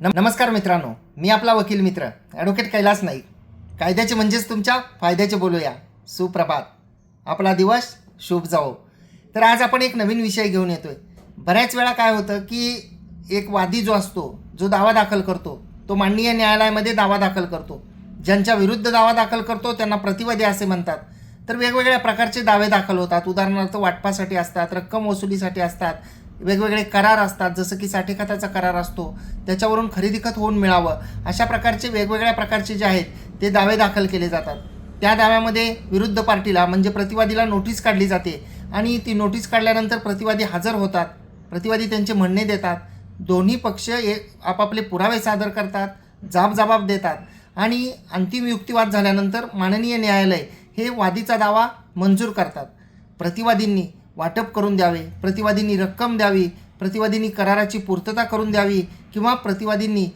नमस्कार मित्रांनो मी आपला वकील मित्र ॲडव्होकेट कैलास नाईक. कायद्याचे म्हणजेच तुमच्या फायद्याचे बोलूया. सुप्रभात. आपला दिवस शुभ जावो. तर आज आपण एक नवीन विषय घेऊन येतोय. बऱ्याच वेळा काय होतं की एक वादी जो असतो जो दावा दाखल करतो तो माननीय न्यायालयामध्ये दावा दाखल करतो. ज्यांच्या विरुद्ध दावा दाखल करतो त्यांना प्रतिवादी असे म्हणतात. तर वेगवेगळ्या प्रकारचे दावे दाखल होतात. उदाहरणार्थ वाटपासाठी असतात रक्कम वसुलीसाठी असतात वेगवेगळे करार असतात. जसं की साठेखात्याचा करार असतो. त्याच्यावरून खरेदी खत होऊन मिळावं. अशा प्रकारचे वेगवेगळ्या प्रकारचे जे आहेत ते दावे दाखल केले जातात. त्या दाव्यामध्ये विरुद्ध पार्टीला म्हणजे प्रतिवादीला नोटीस काढली जाते. आणि ती नोटीस काढल्यानंतर प्रतिवादी हजर होतात. प्रतिवादी त्यांचे म्हणणे देतात. दोन्ही पक्ष एक आपापले पुरावे सादर करतात जाब जबाब देतात. आणि अंतिम युक्तिवाद झाल्यानंतर माननीय न्यायालय हे वादीचा दावा मंजूर करतात. प्रतिवादींनी वाटप करून द्यावे प्रतिवादींनी रक्कम द्यावी प्रतिवादींनी कराराची पूर्तता करून द्यावी किंवा प्रतिवादींनी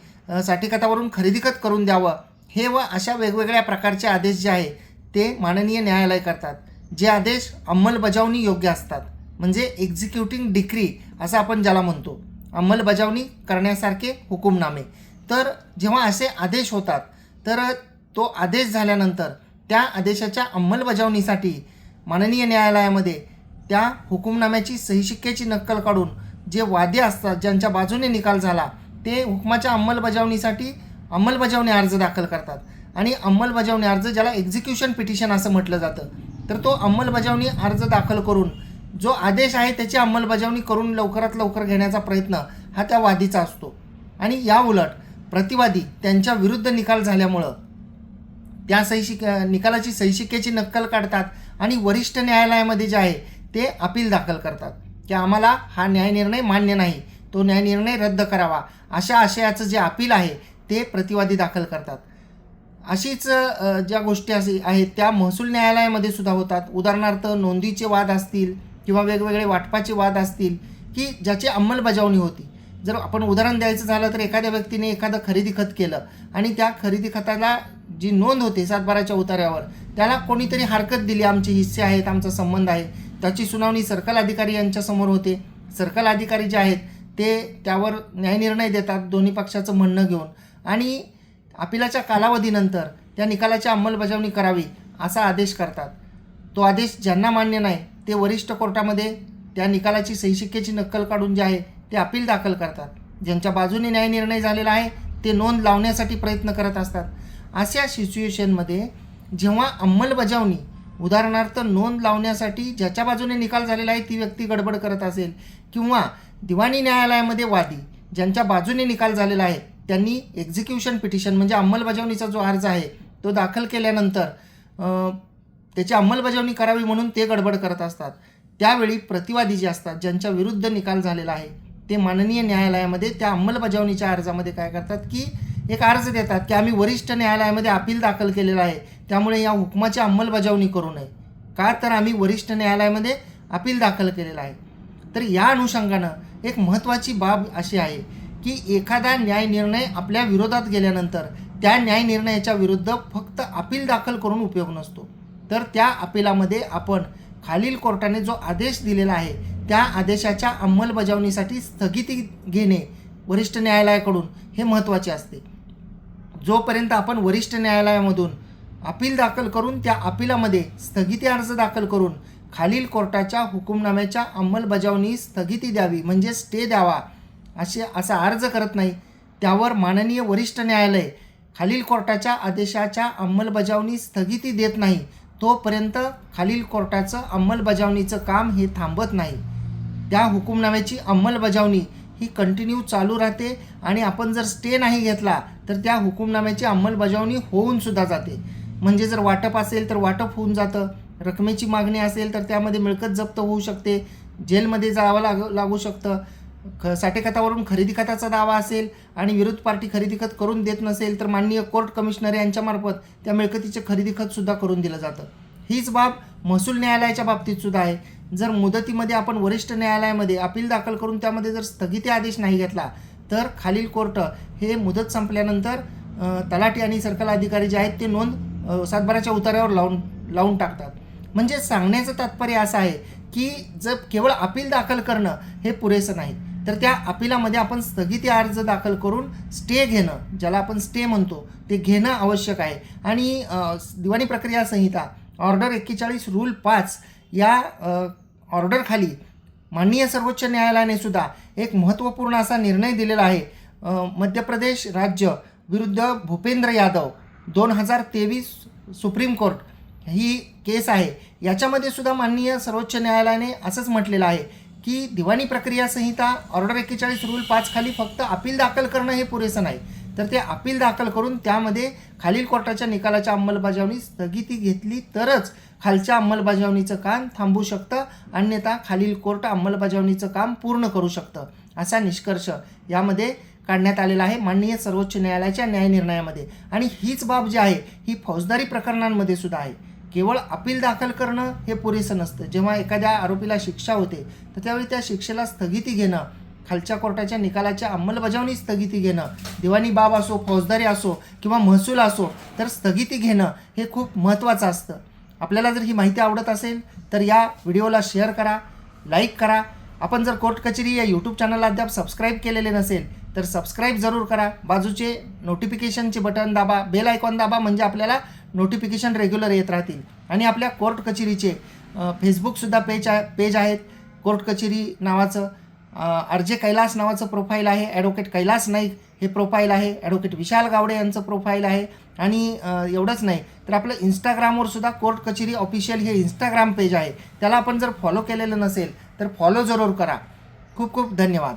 साठीकतावरून खरेदीखत करून द्यावं हे व अशा वेगवेगळ्या प्रकारचे आदेश जे आहे ते माननीय न्यायालय करतात. जे आदेश अंमलबजावणी योग्य असतात. म्हणजे एक्झिक्युटिंग डिक्री असं आपण ज्याला म्हणतो. अंमलबजावणी करण्यासारखे हुकुमनामे. तर जेव्हा असे आदेश होतात तर तो आदेश झाल्यानंतर त्या आदेशाच्या अंमलबजावणीसाठी माननीय न्यायालयामध्ये त्या हुकुमनाम्याची सहीशिक्क्याची नक्कल काढून जे वादे असतात ज्यांच्या बाजूने निकाल झाला ते हुकमाच्या अंमलबजावणीसाठी अंमलबजावणी अर्ज दाखल करतात. आणि अंमलबजावणी अर्ज ज्याला एक्झिक्युशन पिटिशन असं म्हटलं जातं तर तो अंमलबजावणी अर्ज दाखल करून जो आदेश आहे त्याची अंमलबजावणी करून लवकरात लवकर घेण्याचा प्रयत्न हा त्या वादीचा असतो. आणि या उलट प्रतिवादी त्यांच्या विरुद्ध निकाल झाल्यामुळं त्या सहीशिक निकालाची सहीशिक्क्याची नक्कल काढतात. आणि वरिष्ठ न्यायालयामध्ये जे आहे ते अपील दाखल करतात की आम्हाला हा न्यायनिर्णय मान्य नाही. तो न्यायनिर्णय रद्द करावा. अशा आशयाचं जे अपील आहे ते प्रतिवादी दाखल करतात. अशीच ज्या गोष्टी असे आहेत त्या महसूल न्यायालयामध्ये सुद्धा होतात. उदाहरणार्थ नोंदीचे वाद असतील किंवा वेगवेगळे वाटपाचे वाद असतील की ज्याची अंमलबजावणी होती. जर आपण उदाहरण द्यायचं झालं तर एखाद्या व्यक्तीने एखादं खरेदी खत केलं आणि त्या खरेदी खताला जी नोंद होते सातबाराच्या उतार्यावर त्याला कोणीतरी हरकत दिली. आमचे हिस्से आहेत आमचा संबंध आहे. त्याची सुनावणी सर्कल अधिकारी यांच्यासमोर होते. सर्कल अधिकारी जे आहेत ते त्यावर न्यायनिर्णय देतात दोन्ही पक्षाचं म्हणणं घेऊन. आणि अपिलाच्या कालावधीनंतर त्या निकालाची अंमलबजावणी करावी असा आदेश करतात. तो आदेश ज्यांना मान्य नाही ते वरिष्ठ कोर्टामध्ये त्या निकालाची सहीशिक्क्याची नक्कल काढून जे आहे ते अपील दाखल करतात. ज्यांच्या बाजूने न्यायनिर्णय झालेला आहे ते नोंद लावण्यासाठी प्रयत्न करत असतात. अशा सिच्युएशनमध्ये जेव्हा अंमलबजावणी उदाहरणार्थ नोंद लावण्यासाठी ज्याच्या बाजूने निकाल झालेला आहे ती व्यक्ती गडबड करत असेल किंवा दिवाणी न्यायालयामध्ये वादी ज्यांच्या बाजूने निकाल झालेला आहे त्यांनी एक्झिक्युशन पिटिशन म्हणजे अंमलबजावणीचा जो अर्ज आहे तो दाखल केल्यानंतर त्याची अंमलबजावणी करावी म्हणून ते गडबड करत असतात. त्यावेळी प्रतिवादी जे असतात ज्यांच्या विरुद्ध निकाल झालेला आहे ते माननीय न्यायालयामध्ये त्या अंमलबजावणीच्या अर्जामध्ये काय करतात की एक अर्ज देतात की आम्ही वरिष्ठ न्यायालयामध्ये अपील दाखल केलेला आहे त्यामुळे या हुकमाची अंमलबजावणी करू नये. का तर आम्ही वरिष्ठ न्यायालयामध्ये अपील दाखल केलेलं आहे. तर या अनुषंगानं एक महत्त्वाची बाब अशी आहे की एखादा न्यायनिर्णय आपल्या विरोधात गेल्यानंतर त्या न्यायनिर्णयाच्या विरुद्ध फक्त अपील दाखल करून उपयोग नसतो. तर त्या अपिलामध्ये आपण खालील कोर्टाने जो आदेश दिलेला आहे त्या आदेशाच्या अंमलबजावणीसाठी स्थगिती घेणे वरिष्ठ न्यायालयाकडून हे महत्त्वाचे असते. जोपर्यंत आपण वरिष्ठ न्यायालयामधून अपील दाखल करून त्या अपिलामध्ये स्थगिती अर्ज दाखल करून खालील कोर्टाच्या हुकुमनाम्याच्या अंमलबजावणी स्थगिती द्यावी म्हणजे स्टे द्यावा असे असा अर्ज करत नाही. त्यावर माननीय वरिष्ठ न्यायालय खालील कोर्टाच्या आदेशाच्या अंमलबजावणी स्थगिती देत नाही. तोपर्यंत खालील कोर्टाचं अंमलबजावणीचं काम हे थांबत नाही. त्या हुकुमनाम्याची अंमलबजावणी ही कंटिन्यू चालू राहते आणि आपण जर स्टे नाही घेतला तर त्या हुकुमनाम्याची अंमलबजावणी होऊन सुद्धा जाते. म्हणजे जर वाटप असेल तर वाटप होऊन जातं. रकमेची मागणी असेल तर त्यामध्ये मिळकत जप्त होऊ शकते. जेलमध्ये जावं लाग लागू शकतं. ख साठेखतावरून खरेदी खताचा दावा असेल आणि विरोध पार्टी खरेदी खत करून देत नसेल तर माननीय कोर्ट कमिशनर यांच्यामार्फत त्या मिळकतीचे खरेदी खतसुद्धा करून दिलं जातं. हीच बाब महसूल न्यायालयाच्या बाबतीत सुद्धा आहे. जर मुदतीमध्ये आपण वरिष्ठ न्यायालयामध्ये अपील दाखल करून त्यामध्ये जर स्थगिती आदेश नाही घेतला तर खालील कोर्ट हे मुदत संपल्यानंतर तलाठी आणि सर्कल अधिकारी जे आहेत ते नोंद सातबाराच्या उतार्यावर लावून लावून टाकतात. म्हणजे सांगण्याचं तात्पर्य असं आहे की जर केवळ अपील दाखल करणं हे पुरेसं नाही तर त्या अपिलामध्ये आपण स्थगिती अर्ज दाखल करून स्टे घेणं ज्याला आपण स्टे म्हणतो ते घेणं आवश्यक आहे. आणि दिवाणी प्रक्रिया संहिता ऑर्डर एक्केचाळीस रूल पाच या ऑर्डरखाली माननीय सर्वोच्च न्यायालयाने सुद्धा एक महत्त्वपूर्ण असा निर्णय दिलेला आहे. मध्य प्रदेश राज्य विरुद्ध भूपेंद्र यादव दोन हजार तेवीस सुप्रीम कोर्ट ही केस आहे. याच्यामध्ये सुद्धा माननीय सर्वोच्च न्यायालयाने असंच म्हटलेलं आहे की दिवाणी प्रक्रिया संहिता ऑर्डर एक्केचाळीस रूल पाच खाली फक्त अपील दाखल करणं हे पुरेसं नाही. तर ते अपील दाखल करून त्यामध्ये खालील कोर्टाच्या निकालाच्या अंमलबजावणी स्थगिती घेतली तरच खालच्या अंमलबजावणीचं काम थांबू शकतं अन्यथा खालील कोर्ट अंमलबजावणीचं काम पूर्ण करू शकतं असा निष्कर्ष यामध्ये काढण्यात आलेला आहे. माननीय सर्वोच्च न्यायालयाच्या न्यायनिर्णयामध्ये आणि हीच बाब जी आहे ही फौजदारी प्रकरणांमध्ये सुद्धा आहे. केवळ अपील दाखल करणं हे पुरेसं नसतं. जेव्हा एखाद्या आरोपीला शिक्षा होते तर त्यावेळी त्या शिक्षेला स्थगिती घेणं खालच्या कोर्टाच्या निकालाच्या अंमलबजावणी स्थगिती घेणं दिवाणी बाब असो फौजदारी असो किंवा महसूल असो तर स्थगिती घेणं हे खूप महत्त्वाचं असतं. आपल्याला जर ही माहिती आवडत असेल तर या व्हिडिओला शेअर करा लाईक करा. आपण जर कोर्ट कचेरी या यूट्यूब चॅनलला अद्याप सबस्क्राईब केलेले नसेल तर सबस्क्राईब जरूर करा. बाजूचे नोटिफिकेशनचे बटन दाबा. बेल आयकॉन दाबा म्हणजे आपल्याला नोटिफिकेशन रेग्युलर येत राहतील. आणि आपल्या कोर्ट कचेरीचे फेसबुकसुद्धा पेज आहे पेज आहेत. कोर्ट कचेरी नावाचं आर जे कैलास नावाचं प्रोफाईल आहे. ॲडव्होकेट कैलास नाईक हे प्रोफाईल आहे. ॲडव्होकेट विशाल गावडे यांचं प्रोफाईल आहे. आणि एवढंच नाही तर आपलं इंस्टाग्रामवर सुद्धा कोर्ट कचेरी ऑफिशियल हे इंस्टाग्राम पेज आहे. त्याला आपण जर फॉलो केलेलं नसेल तर फॉलो जरूर करा. खूप खूप धन्यवाद.